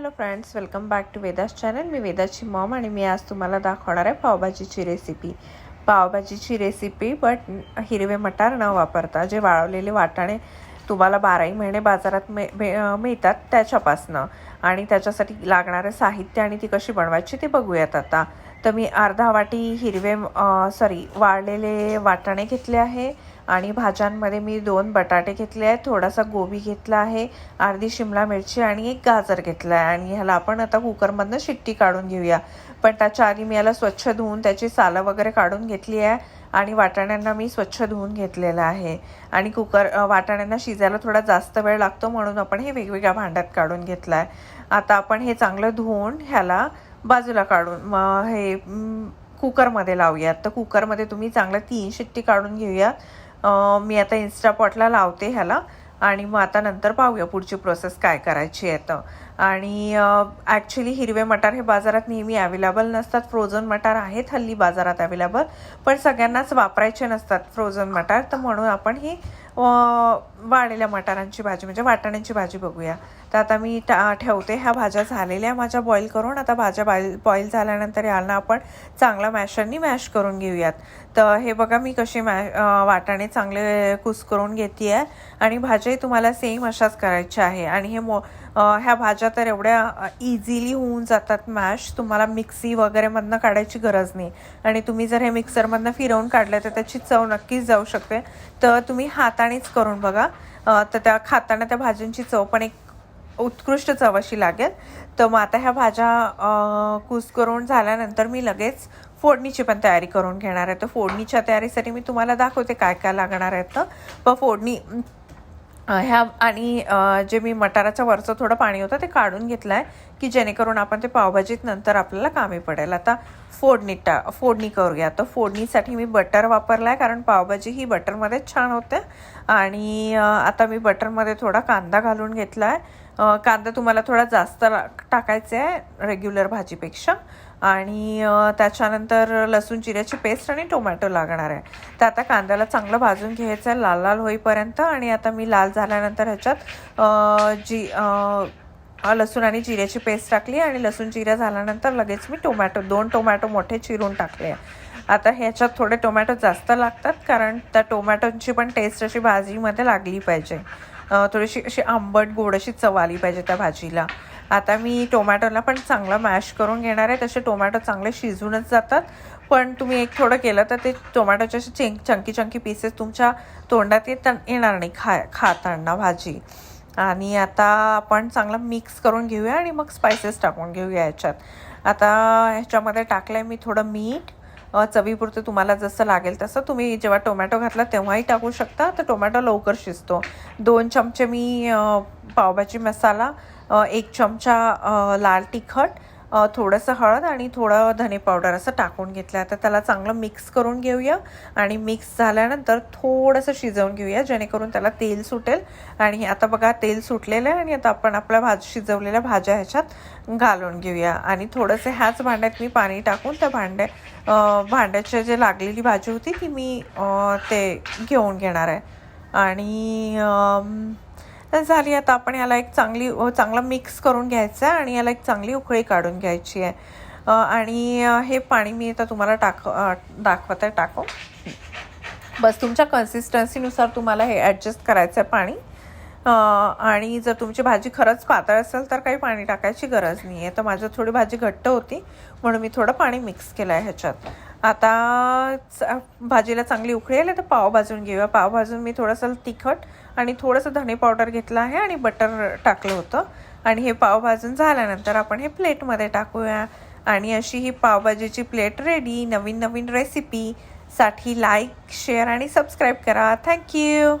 Hello friends welcome back to Veda's channel. मी वेदाची mom आणि मी आज तुम्हाला दाखवणार आहे पावभाजीची रेसिपी पावभाजीची रेसिपी बट हिरवे मटार न वापरता जे वाळवलेले वाटाणे तुम्हाला बाराही महिने बाजारात मे मिळतात त्याच्यापासनं आणि त्याच्यासाठी लागणारं साहित्य आणि ती कशी बनवायची ते बघूयात आता. तर मी अर्धा वाटी हिरवे सॉरी वाळलेले वाटाणे घेतले आहे. आणि भाज्यांमध्ये मी दोन बटाटे घेतले आहेत थोडासा गोबी घेतला आहे अर्धी शिमला मिरची आणि एक गाजर घेतला आहे. आणि ह्याला आपण आता कुकरमधनं शिट्टी काढून घेऊया. पण त्याच्या आधी मी याला स्वच्छ धुवून त्याची सालं वगैरे काढून घेतली आहे आणि वाटाण्यांना मी स्वच्छ धुवून घेतलेलं आहे. आणि कुकर वाटाण्यांना शिजायला थोडा जास्त वेळ लागतो म्हणून आपण हे वेगवेगळ्या भांड्यात काढून घेतलं आहे. आता आपण हे चांगलं धुवून ह्याला बाजूला काढून मग हे कुकरमध्ये लावूयात. तर कुकरमध्ये तुम्ही चांगलं तीन शिट्टी काढून घेऊया मी आता इन्स्टापॉटला लावते ह्याला आणि मग आता नंतर पाहूया पुढची प्रोसेस काय करायची आहे तर. आणि ॲक्च्युली हिरवे मटार हे बाजारात नेहमी अवेलेबल नसतात. फ्रोझन मटार आहेत हल्ली बाजारात अवेलेबल पण सगळ्यांनाच वापरायचे नसतात फ्रोझन मटार. तर म्हणून आपण ही वाळलेल्या मटारांची भाजी म्हणजे वाटाण्यांची भाजी बघूया. तर आता मी टा ठेवते ह्या भाज्या झालेल्या माझ्या बॉईल करून. आता भाज्या बॉईल बॉईल झाल्यानंतर यांना आपण चांगला मॅशरनी मॅश करून घेऊयात. तर हे बघा मी कसे मॅ वाटाणे चांगले कुस्करून घेते आहे आणि भाज्याही तुम्हाला सेम अशाच करायच्या आहे. आणि हे मो ह्या भाज्या तर एवढ्या इझिली होऊन जातात मॅश तुम्हाला मिक्सी वगैरेमधनं काढायची गरज नाही. आणि तुम्ही जर हे मिक्सरमधनं फिरवून काढलं तर त्याची चव नक्कीच जाऊ शकते. तर तुम्ही हातानेच करून बघा. तर त्या खाताना त्या भाज्यांची चव पण एक उत्कृष्ट चव अशी लागेल. तर मग आता ह्या भाज्या कूस कुस्करून झाल्यानंतर मी लगेच फोडणीची पण तयारी करून घेणार आहे. तर फोडणीच्या तयारीसाठी मी तुम्हाला दाखवते काय काय लागणार आहेत तर. फोडणी ह्या आणि जे मी मटाराचं वरचं थोडं पाणी होतं ते काढून घेतलं आहे की जेणेकरून आपण ते पावभाजीत नंतर आपल्याला कामी पडेल. आता फोडणी टा फोडणी करूया. तर फोडणीसाठी मी बटर वापरला आहे कारण पावभाजी ही बटरमध्येच छान होते. आणि आता मी बटरमध्ये थोडा कांदा घालून घेतला आहे कांदा तुम्हाला थोडा जास्त टाकायचा आहे रेग्युलर भाजीपेक्षा. आणि त्याच्यानंतर लसूण जिऱ्याची पेस्ट आणि टोमॅटो लागणार आहे. तर आता कांद्याला चांगलं भाजून घ्यायचं आहे लाल लाल होईपर्यंत. आणि आता मी लाल झाल्यानंतर ह्याच्यात जी लसूण आणि जिऱ्याची पेस्ट टाकली. आणि लसूण जिरा झाल्यानंतर लगेच मी टोमॅटो दोन टोमॅटो मोठे चिरून टाकले आहे. आता ह्याच्यात थोडे टोमॅटो जास्त लागतात कारण त्या टोमॅटोची पण टेस्ट अशी भाजीमध्ये लागली पाहिजे. थोडीशी अशी आंबट गोड अशी चव आली पाहिजे त्या भाजीला. आता मी टोमॅटोला पण चांगला मॅश करून घेणार आहे. तसे टोमॅटो चांगले शिजूनच जातात. पण तुम्ही एक थोडं केलं तर ते टोमॅटोचे असे चेंक चंकी चंकी पीसेस तुमच्या तोंडात येत येणार नाही खा खाताना भाजी. आणि आता आपण चांगला मिक्स करून घेऊया आणि मग स्पायसेस टाकून घेऊया ह्याच्यात आता ह्याच्यामध्ये टाकलं आहे मी थोडं मीठ चवीपुरतं तुम्हाला जसं लागेल तसं तुम्ही जेव्हा टोमॅटो घातला तेव्हाही टाकू शकता. तर टोमॅटो लवकर शिजतो. दोन चमचे मी पावभाजी मसाला एक चमचा लाल तिखट थोडंसं हळद आणि थोडं धने पावडर असं टाकून घेतलं. आता त्याला चांगलं मिक्स करून घेऊया. आणि मिक्स झाल्यानंतर थोडंसं शिजवून घेऊया जेणेकरून त्याला तेल सुटेल. आणि आता बघा तेल सुटलेलं आहे आणि आता आपण आपल्या भाज शिजवलेल्या भाज्या ह्याच्यात घालून घेऊया. आणि थोडंसं ह्याच भांड्यात मी पाणी टाकून त्या भांड्या भांड्याची जे लागलेली भाजी होती ती मी ते घेऊन घेणार आहे. आणि तर झाली आता आपण याला एक चांगली चांगला मिक्स करून घ्यायचं आहे आणि याला एक चांगली उकळी काढून घ्यायची आहे. आणि हे पाणी मी आता तुम्हाला टाक दाखवत आहे टाकू. बस तुमच्या कन्सिस्टन्सीनुसार तुम्हाला हे ॲडजस्ट करायचं आहे पाणी आणि जर तुमची भाजी खरंच पातळ असेल तर काही पाणी टाकायची गरज नाही आहे तर माझं थोडी भाजी घट्ट होती म्हणून मी थोडं पाणी मिक्स केलं आहे ह्याच्यात. आता च- भाजीला चांगली उकळी आली तर पाव भाजून घेऊया. पाव भाजून मी थोडंसं तिखट आणि थोडंसं धणे पावडर घेतलं आहे आणि बटर टाकलं होतं. आणि हे पाव भाजून झाल्यानंतर आपण हे प्लेटमध्ये टाकूया. आणि अशी ही पावभाजीची प्लेट रेडी नवीन नवीन रेसिपीसाठी लाईक शेअर आणि सबस्क्राईब करा. Thank you